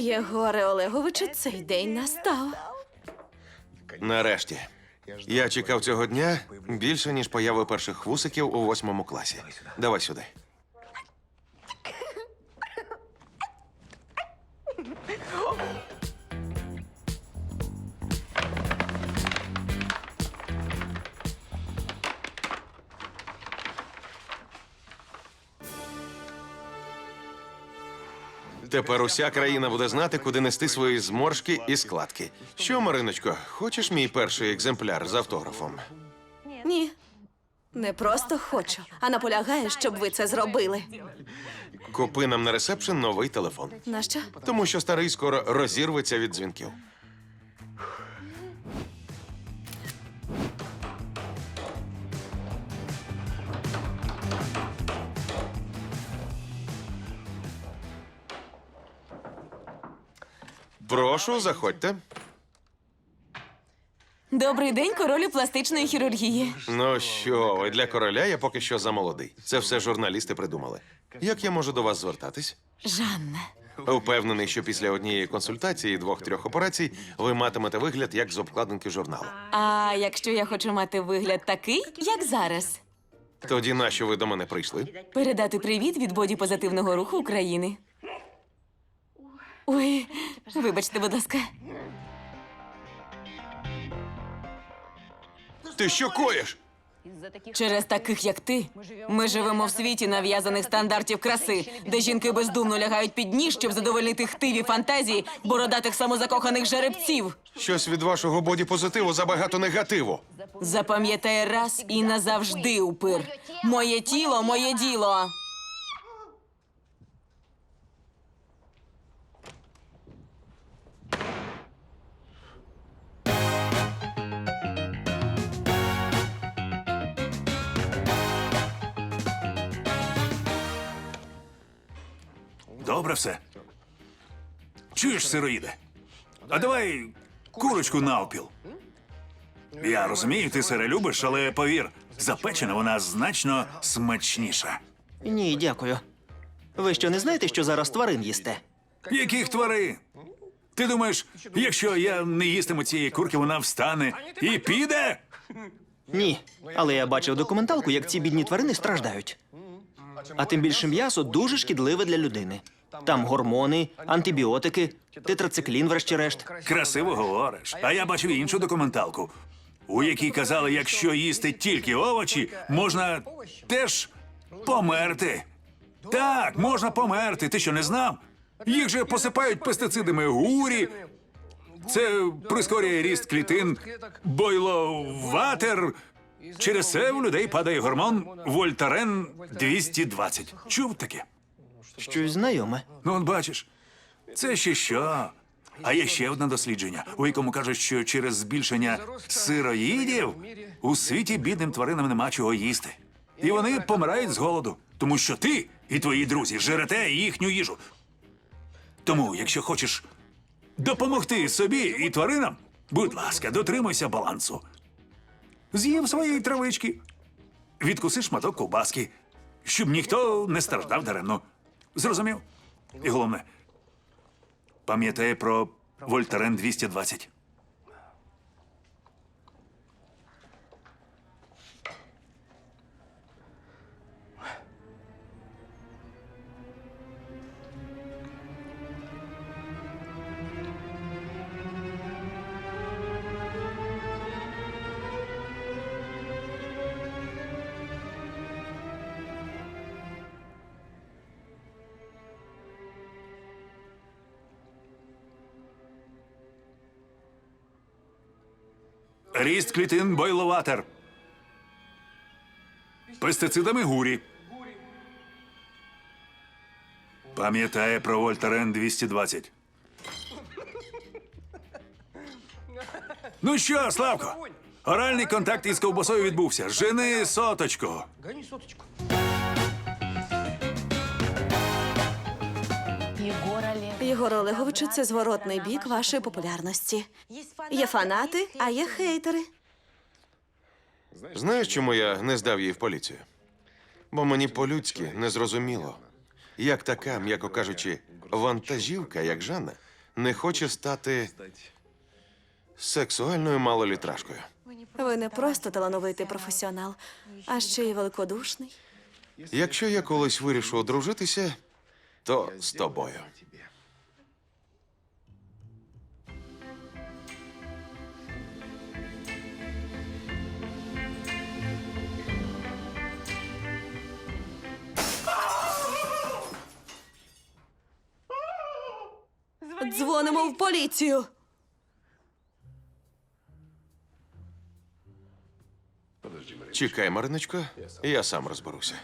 Єгоре Олеговичу, цей день настав. Нарешті. Я чекав цього дня більше, ніж появи перших вусиків у восьмому класі. Давай сюди. Тепер уся країна буде знати, куди нести свої зморшки і складки. Що, Мариночко, хочеш мій перший екземпляр з автографом? Ні. Не просто хочу, а наполягаю, щоб ви це зробили. Купи нам на ресепшн новий телефон. На що? Тому що старий скоро розірветься від дзвінків. Прошу, заходьте. Добрий день, королю пластичної хірургії. Ну що, ви для короля я поки що замолодий. Це все журналісти придумали. Як я можу до вас звертатись? Жанна. Впевнений, що після однієї консультації двох-трьох операцій ви матимете вигляд як з обкладинки журналу. А якщо я хочу мати вигляд такий, як зараз, Тоді нащо ви до мене прийшли? передати привіт від боді позитивного руху України. Ой, вибачте, будь ласка. Ти що коїш? Через таких, як ти, ми живемо в світі нав'язаних стандартів краси, де жінки бездумно лягають під ніж, щоб задовольнити хтиві фантазії бородатих самозакоханих жеребців. Щось від вашого боді-позитиву забагато негативу. Запам'ятай раз і назавжди, упир. Моє тіло, моє діло. Добре все. Чуєш, сироїде? А давай курочку навпіл. Я розумію, ти сире любиш, але повір, запечена вона значно смачніша. Ні, дякую. Ви що не знаєте, що зараз тварин їсте? Яких тварин? Ти думаєш, якщо я не їстиму цієї курки, вона встане і піде? Ні. Але я бачив документалку, як ці бідні тварини страждають. А тим більше м'ясо дуже шкідливе для людини. Там гормони, антибіотики, тетрациклін, врешті-решт. Красиво говориш. А я бачив іншу документалку, у якій казали, якщо їсти тільки овочі, можна теж померти. Так, можна померти. Ти що не знав? Їх же посипають пестицидами гурі. Це прискорює ріст клітин, бойловатер. Через це в людей падає гормон Вольтарен 220. Чув таке? Щось знайоме. Ну, от бачиш, це ще що. А є ще одне дослідження, у якому кажуть, що через збільшення сироїдів у світі бідним тваринам нема чого їсти. І вони помирають з голоду, тому що ти і твої друзі жерете їхню їжу. Тому, якщо хочеш допомогти собі і тваринам, будь ласка, дотримуйся балансу. З'їв своєї травички, відкуси шматок ковбаски, щоб ніхто не страждав даремно. Зрозумів? І головне, пам'ятай про Вольтарен 220. Ріст клітин бойловатер. Пестицидами гурі. Пам'ятає про Вольтарен 220. Ну що, Славко? Оральний контакт із ковбасою відбувся. Жени соточку. Єгор Олеговичу, це зворотний бік вашої популярності. Є фанати, а є хейтери. Знаєш, чому я не здав її в поліцію? Бо мені по-людськи не зрозуміло. як така, м'яко кажучи, вантажівка, як Жанна, не хоче стати сексуальною малолітражкою. Ви не просто талановитий професіонал, а ще й великодушний. Якщо я колись вирішу одружитися, то з тобою. Дзвонимо в поліцію. Чекай, Мариночко, я сам розберуся.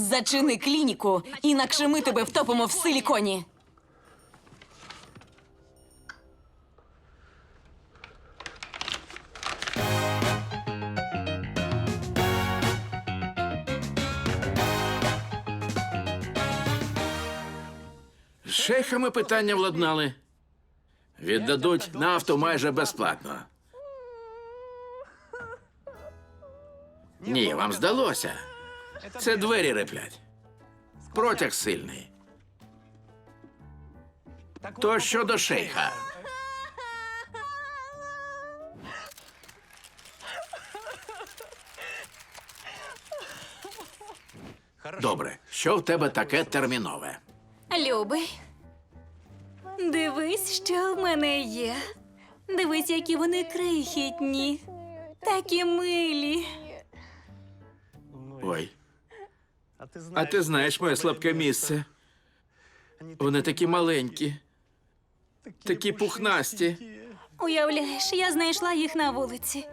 Зачини клініку, інакше ми тебе втопимо в силіконі. З шейхами питання владнали. Віддадуть нафту майже безплатно. Ні, вам здалося. Це двері реплять. Протяг сильний. То щодо шейха. Добре, що в тебе таке термінове? Любий, дивись, що в мене є. Дивись, які вони крихітні, такі милі. А ти знаєш моє слабке місце. Вони такі маленькі, такі пухнасті. Уявляєш, я знайшла їх на вулиці.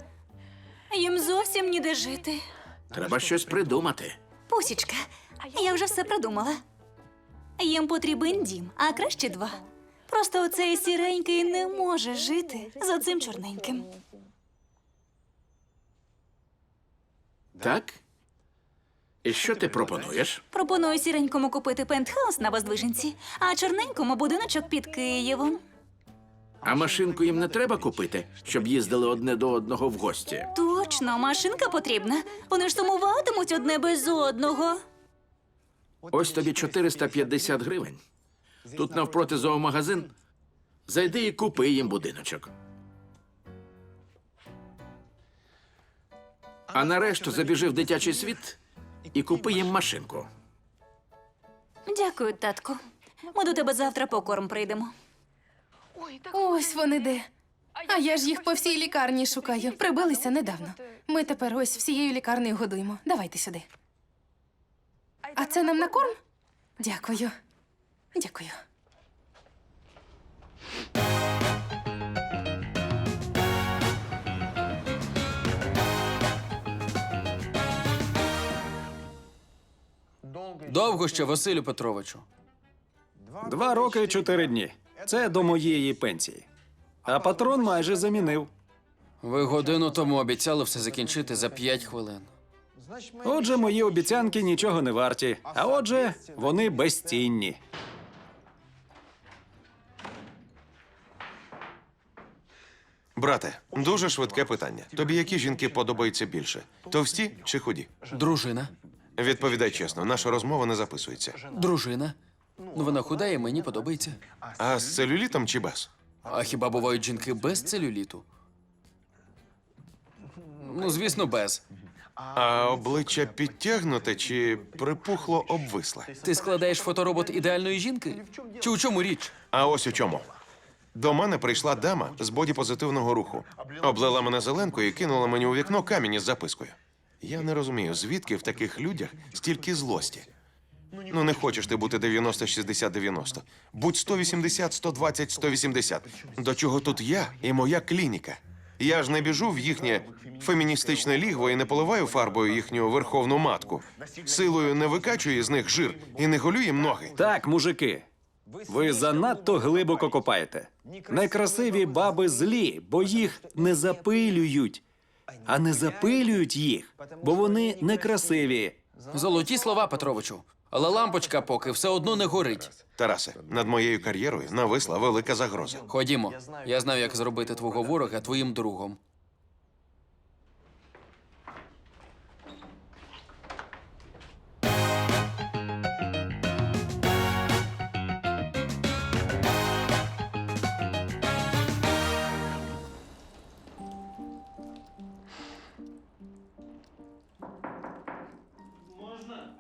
Їм зовсім ніде жити. Треба щось придумати. Пусічка, я вже все придумала. Їм потрібен дім, а краще два. Просто оцей сіренький не може жити з оцим чорненьким. Так? І що ти пропонуєш? Пропоную сіренькому купити пентхаус на Воздвиженці, а чорненькому будиночок під Києвом. А машинку їм не треба купити, щоб їздили одне до одного в гості. Точно, машинка потрібна. Вони ж сумуватимуть одне без одного. Ось тобі 450 гривень. Тут навпроти зоомагазин. Зайди і купи їм будиночок. А нарешту забіжи в дитячий світ і купи їм машинку. Дякую, татку. Ми до тебе завтра по корм прийдемо. Ось вони де. А я ж їх по всій лікарні шукаю. Прибилися недавно. Ми тепер ось всією лікарнею годуємо. Давайте сюди. А це нам на корм? Дякую. Дякую. Довго ще, Василю Петровичу. Два роки і чотири дні. Це до моєї пенсії. А патрон майже замінив. Ви годину тому обіцяли все закінчити за п'ять хвилин. Отже, мої обіцянки нічого не варті. А отже, вони безцінні. Брате, дуже швидке питання. Тобі які жінки подобаються більше? Товсті чи худі? Дружина. Відповідай чесно, наша розмова не записується. Дружина. Ну, вона худа і мені подобається. А з целюлітом чи без? А хіба бувають жінки без целюліту? Ну, звісно, без. А обличчя підтягнуте чи припухло обвисле? Ти складаєш фоторобот ідеальної жінки? Чи у чому річ? А ось у чому. До мене прийшла дама з бодіпозитивного руху. Облила мене зеленкою і кинула мені у вікно камінь із запискою. Я не розумію, звідки в таких людях стільки злості. Ну, не хочеш ти бути 90-60-90. Будь 180, 120, 180. До чого тут я і моя клініка? Я ж не біжу в їхнє феміністичне лігво і не поливаю фарбою їхню верховну матку. Силою не викачую з них жир і не голю їм ноги. Так, мужики. Ви занадто глибоко копаєте. Некрасиві баби злі, бо їх не запилюють. А не запилюють їх, бо вони некрасиві. Золоті слова, Петровичу. Але лампочка поки все одно не горить. Тарасе, над моєю кар'єрою нависла велика загроза. Ходімо. Я знаю, як зробити твого ворога твоїм другом.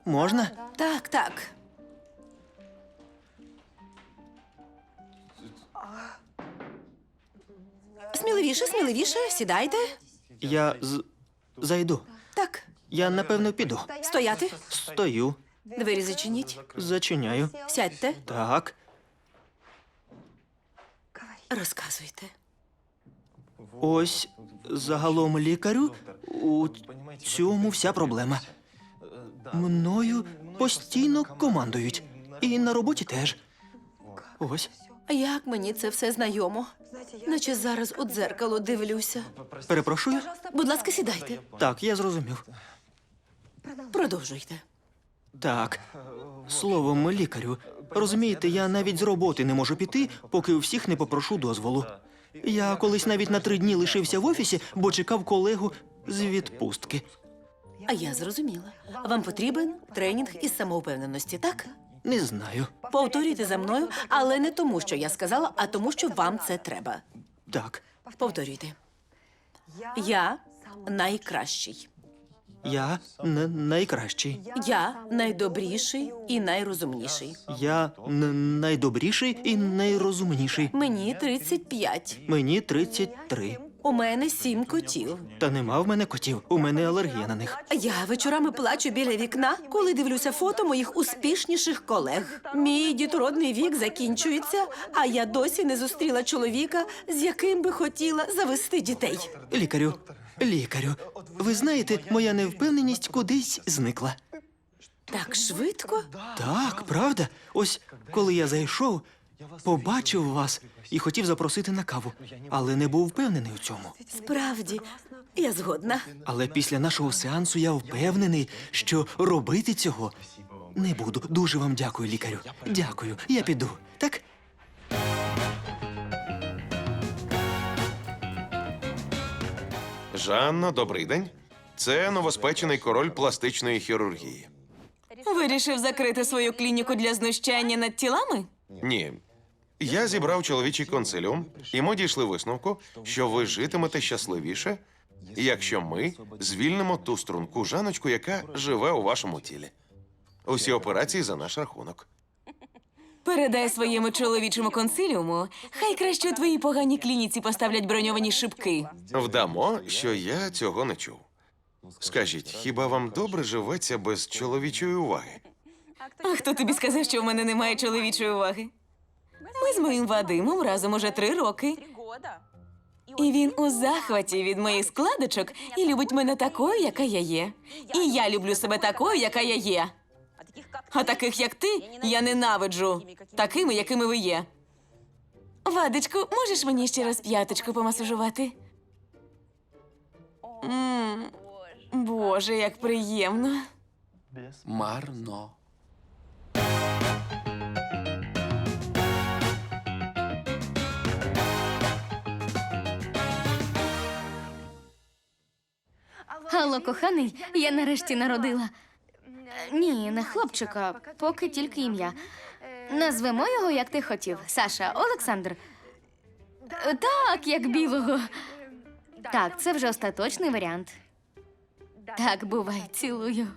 Можна? Так, так. Сміливіше, сміливіше, сідайте. Я з... зайду. Так, Я напевно піду. стояти. Стою, Двері зачиніть. зачиняю. Сядьте. Так. Розказуйте. Ось загалом лікарю у цьому вся проблема. Мною постійно командують. І на роботі теж. Ось, Як мені це все знайомо? Наче зараз у дзеркало дивлюся. перепрошую. Будь ласка, сідайте. Так, я зрозумів. Продовжуйте. Так. Словом, лікарю, розумієте, я навіть з роботи не можу піти, поки у всіх не попрошу дозволу. Я колись навіть на три дні лишився в офісі, бо чекав колегу з відпустки. А я зрозуміла. Вам потрібен тренінг із самовпевненості, так? Не знаю. Повторюйте за мною, але не тому, що я сказала, а тому, що вам це треба. Так, Повторюйте. Я найкращий. я не найкращий. Я найдобріший і найрозумніший. Я н- найдобріший і найрозумніший. Мені 35. Мені 33. У мене сім котів. Та нема в мене котів, у мене алергія на них. Я вечорами плачу біля вікна, коли дивлюся фото моїх успішніших колег. Мій дітородний вік закінчується, а я досі не зустріла чоловіка, з яким би хотіла завести дітей. Лікарю, лікарю, ви знаєте, моя невпевненість кудись зникла. Так швидко? Так, правда? Ось коли я зайшов, побачив вас і хотів запросити на каву, але не був впевнений у цьому. Справді, я згодна. Але після нашого сеансу я впевнений, що робити цього не буду. Дуже вам дякую, лікарю. Дякую, я піду. Так? Жанно, добрий день. Це новоспечений король пластичної хірургії. Вирішив закрити свою клініку для знущання над тілами? Ні. Я зібрав чоловічий консиліум, і ми дійшли висновку, що ви житимете щасливіше, якщо ми звільнимо ту струнку жаночку, яка живе у вашому тілі. Усі операції за наш рахунок. Передай своєму чоловічому консиліуму, хай краще у твоїй поганій клініці поставлять броньовані шибки. Вдамо, що я цього не чув. Скажіть, хіба вам добре живеться без чоловічої уваги? А хто тобі сказав, що в мене немає чоловічої уваги? Ми з моїм Вадимом разом уже три роки. І він у захваті від моїх складочок і любить мене такою, яка я є. І я люблю себе такою, яка я є. А таких, як ти, я ненавиджу. Такими, якими ви є. Вадечку, можеш мені ще раз п'яточку помасажувати? м Боже, як приємно. Марно. Алло, коханий, я нарешті народила. Ні, не хлопчика, поки тільки ім'я. Назвемо його, як ти хотів. Саша, Олександр. Так, як білого. Так, це вже остаточний варіант. Так, бувай, цілую.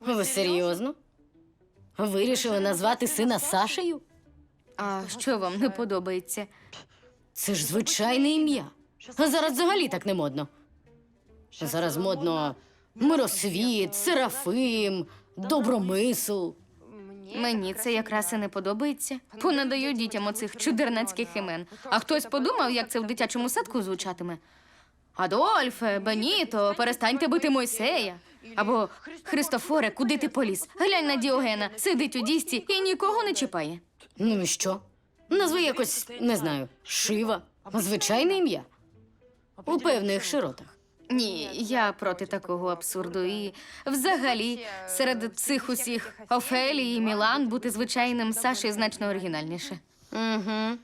Ви серйозно? Вирішили назвати сина Сашею? А що вам не подобається? Це ж звичайне ім'я. А зараз взагалі так не модно. Зараз модно миросвіт, серафим, добромисл. Мені це якраз і не подобається. Понадаю дітям оцих чудернацьких імен. А хтось подумав, як це в дитячому садку звучатиме. Адольфе, Беніто, перестаньте бити Мойсея. Або Христофоре, куди ти поліз? Глянь на Діогена, сидить у дісці і нікого не чіпає. Ну і що? Назви якось, не знаю, Шива. Звичайне ім'я. У певних широтах. Ні, я проти такого абсурду. І взагалі, серед цих усіх Офелії і Мілан бути звичайним Сашею значно оригінальніше. Угу.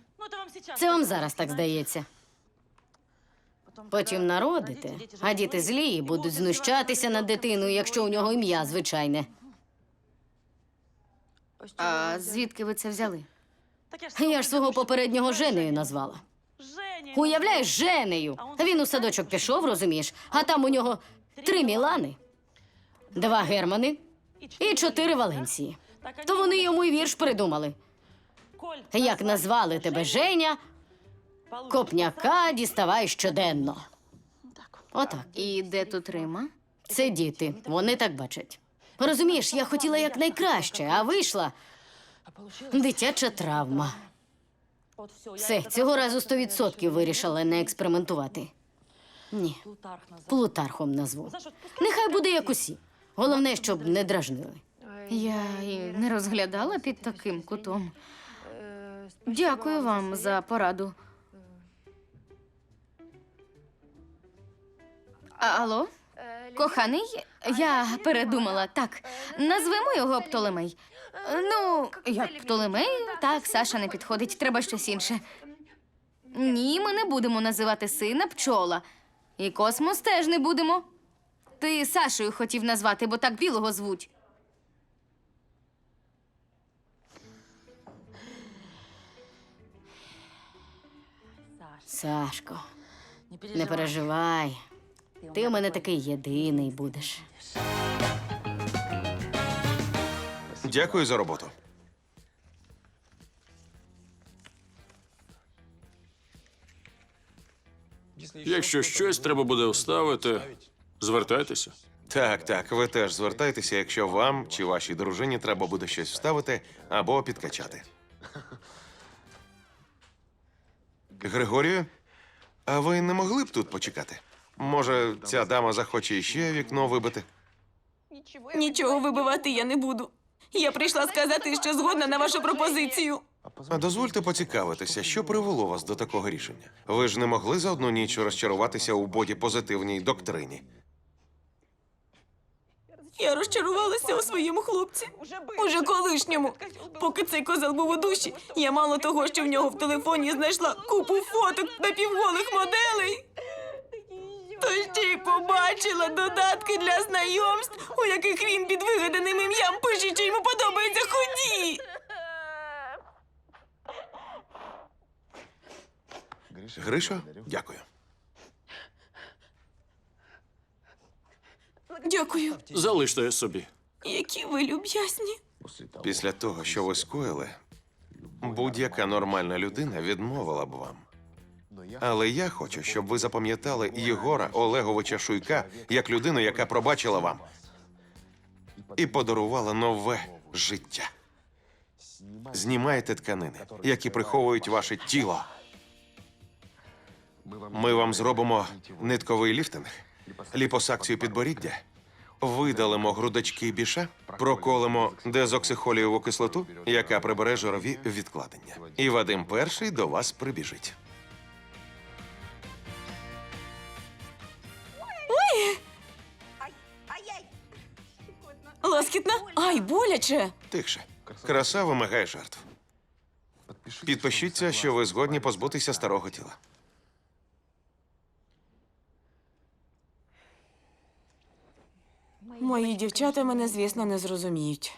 Це вам зараз так здається. Потім народите, а діти злі і будуть знущатися над дитиною, якщо у нього ім'я звичайне. А звідки ви це взяли? Я ж свого попереднього Женею назвала. Уявляєш, Женею. Він у садочок пішов, розумієш, а там у нього три Мілани, два Германи і чотири Валенції. То вони йому й вірш придумали. Як назвали тебе Женя, копняка діставай щоденно. Отак. І де тут Рима? Це діти, вони так бачать. Розумієш, я хотіла якнайкраще, а вийшла дитяча травма. Все, цього разу 100% вирішила не експериментувати. Ні, плутархом назву. Нехай буде як усі. Головне, щоб не дражнили. Я і не розглядала під таким кутом. Дякую вам за пораду. А, Алло? Коханий, я передумала. Так, назвемо його Птолемей. Ну, як Птолемей, так, Саша не підходить, треба щось інше. Ні, ми не будемо називати сина пчола. І космос теж не будемо. Ти Сашою хотів назвати, бо так білого звуть. Сашко, не переживай. Ти у мене такий єдиний будеш. Дякую за роботу. Якщо щось треба буде вставити, звертайтеся. Так, так, ви теж звертайтеся, якщо вам чи вашій дружині треба буде щось вставити або підкачати. Григорію, а ви не могли б тут почекати? Може, ця дама захоче іще вікно вибити? Нічого вибивати я не буду. Я прийшла сказати, що згодна на вашу пропозицію. А дозвольте поцікавитися, що привело вас до такого рішення. Ви ж не могли за одну ніч розчаруватися у боді позитивній доктрині. Я розчарувалася у своєму хлопці. Уже колишньому. Поки цей козел був у душі, я мало того, що в нього в телефоні знайшла купу фоток напівголих моделей. То ще й побачила додатки для знайомств, у яких він під вигаданим ім'ям пише, що йому подобаються худі. Гришо, дякую. Дякую. Залиште собі. Які ви люб'язні. Після того, що ви скоїли, будь-яка нормальна людина відмовила б вам. Але я хочу, щоб ви запам'ятали Єгора Олеговича Шуйка як людину, яка пробачила вам і подарувала нове життя. Знімайте тканини, які приховують ваше тіло. Ми вам зробимо нитковий ліфтинг, ліпосакцію підборіддя, видалимо грудочки біша, проколимо дезоксихолієву кислоту, яка прибере жирові відкладення. І Вадим перший до вас прибіжить. Лоскітна? Ай, боляче. Тихше. Краса вимагає жертв. Підпишіться, що ви згодні позбутися старого тіла. Мої дівчата мене, звісно, не зрозуміють.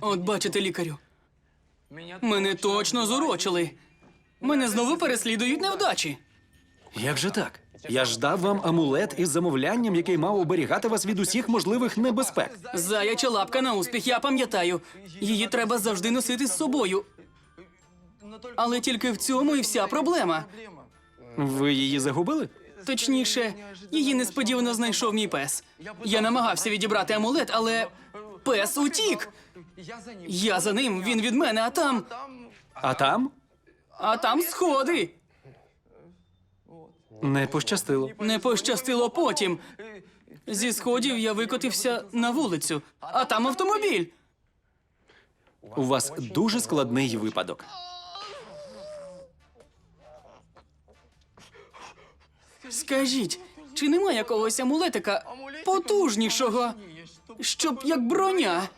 От бачите, лікарю. Мене точно зурочили. Мене знову переслідують невдачі. Як же так? Я ж дав вам амулет із замовлянням, який мав оберігати вас від усіх можливих небезпек. Заяча лапка на успіх, я пам'ятаю. Її треба завжди носити з собою. Але тільки в цьому і вся проблема. Ви її загубили? Точніше, її несподівано знайшов мій пес. Я намагався відібрати амулет, але пес утік. Я за ним, він від мене, а там. А там А там сходи. не пощастило. Не пощастило потім. Зі сходів я викотився на вулицю, а там автомобіль. У вас дуже складний випадок. Скажіть, чи нема якогось амулетика потужнішого, щоб як броня?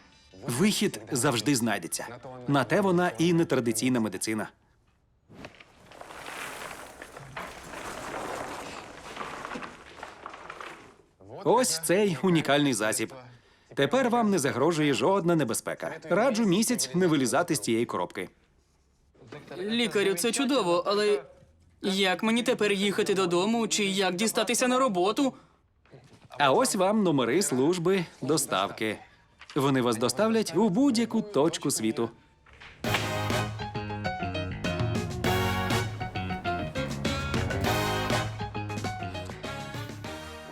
Вихід завжди знайдеться. На те вона і нетрадиційна медицина. Ось цей унікальний засіб. Тепер вам не загрожує жодна небезпека. Раджу місяць не вилізати з цієї коробки. Лікарю, це чудово, але як мені тепер їхати додому, чи як дістатися на роботу? А ось вам номери служби доставки. Вони вас доставлять у будь-яку точку світу.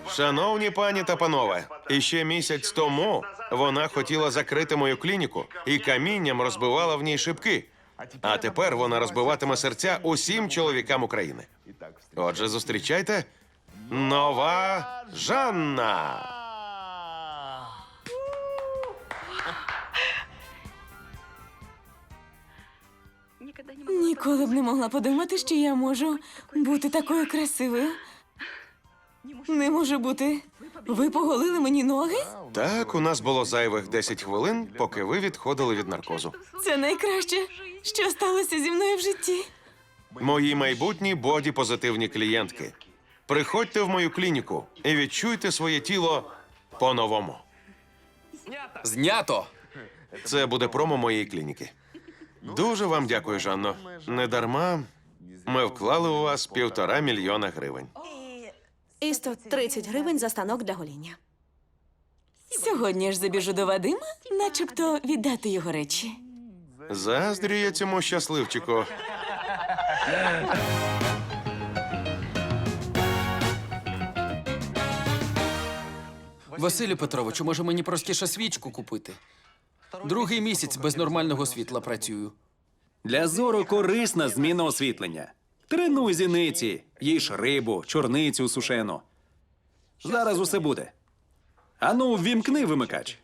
Шановні пані та панове, іще місяць тому вона хотіла закрити мою клініку і камінням розбивала в ній шибки. А тепер вона розбиватиме серця усім чоловікам України. Отже, зустрічайте нова Жанна. Ніколи б не могла подумати, що я можу бути такою красивою. Не може бути. Ви поголили мені ноги? Так, у нас було зайвих 10 хвилин, поки ви відходили від наркозу. Це найкраще, що сталося зі мною в житті. Мої майбутні боді-позитивні клієнтки. Приходьте в мою клініку і відчуйте своє тіло по-новому. Знято! Це буде промо моєї клініки. Дуже вам дякую, Жанно. Недарма ми вклали у вас півтора мільйона гривень. І 130 гривень за станок для гоління. Сьогодні ж забіжу до Вадима, начебто віддати його речі. Заздрю я цьому щасливчику. Василю Петровичу, може мені простіше свічку купити? Другий місяць без нормального світла працюю. Для зору корисна зміна освітлення. Тренуй зіниці, їж рибу, чорницю сушену. Зараз усе буде. Ану, ввімкни вимикач.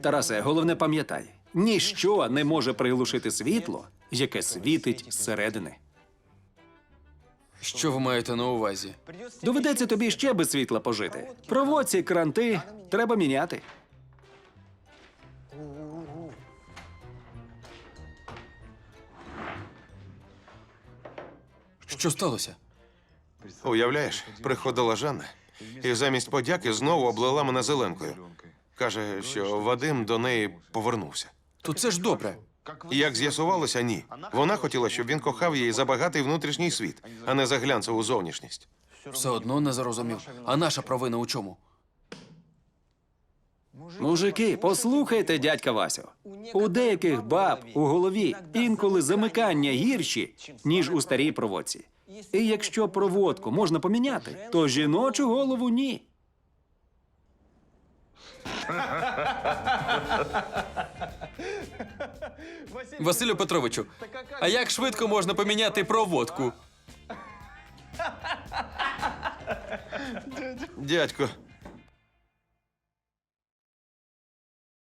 Тарасе, головне пам'ятай: ніщо не може приглушити світло, яке світить зсередини. Що ви маєте на увазі? Доведеться тобі ще без світла пожити. Проводці, кранти треба міняти. Що сталося? Уявляєш, приходила Жанна і замість подяки знову облила мене зеленкою. Каже, що Вадим до неї повернувся. То це ж добре. Як з'ясувалося, ні. Вона хотіла, щоб він кохав її за багатий внутрішній світ, а не за глянцеву зовнішність. Все одно не зрозумів. А наша провина у чому? Мужики, послухайте, дядька Васю. У деяких баб у голові інколи замикання гірші, ніж у старій проводці. І якщо проводку можна поміняти, то жіночу голову ні. Василю Петровичу, а як швидко можна поміняти проводку? Дядько,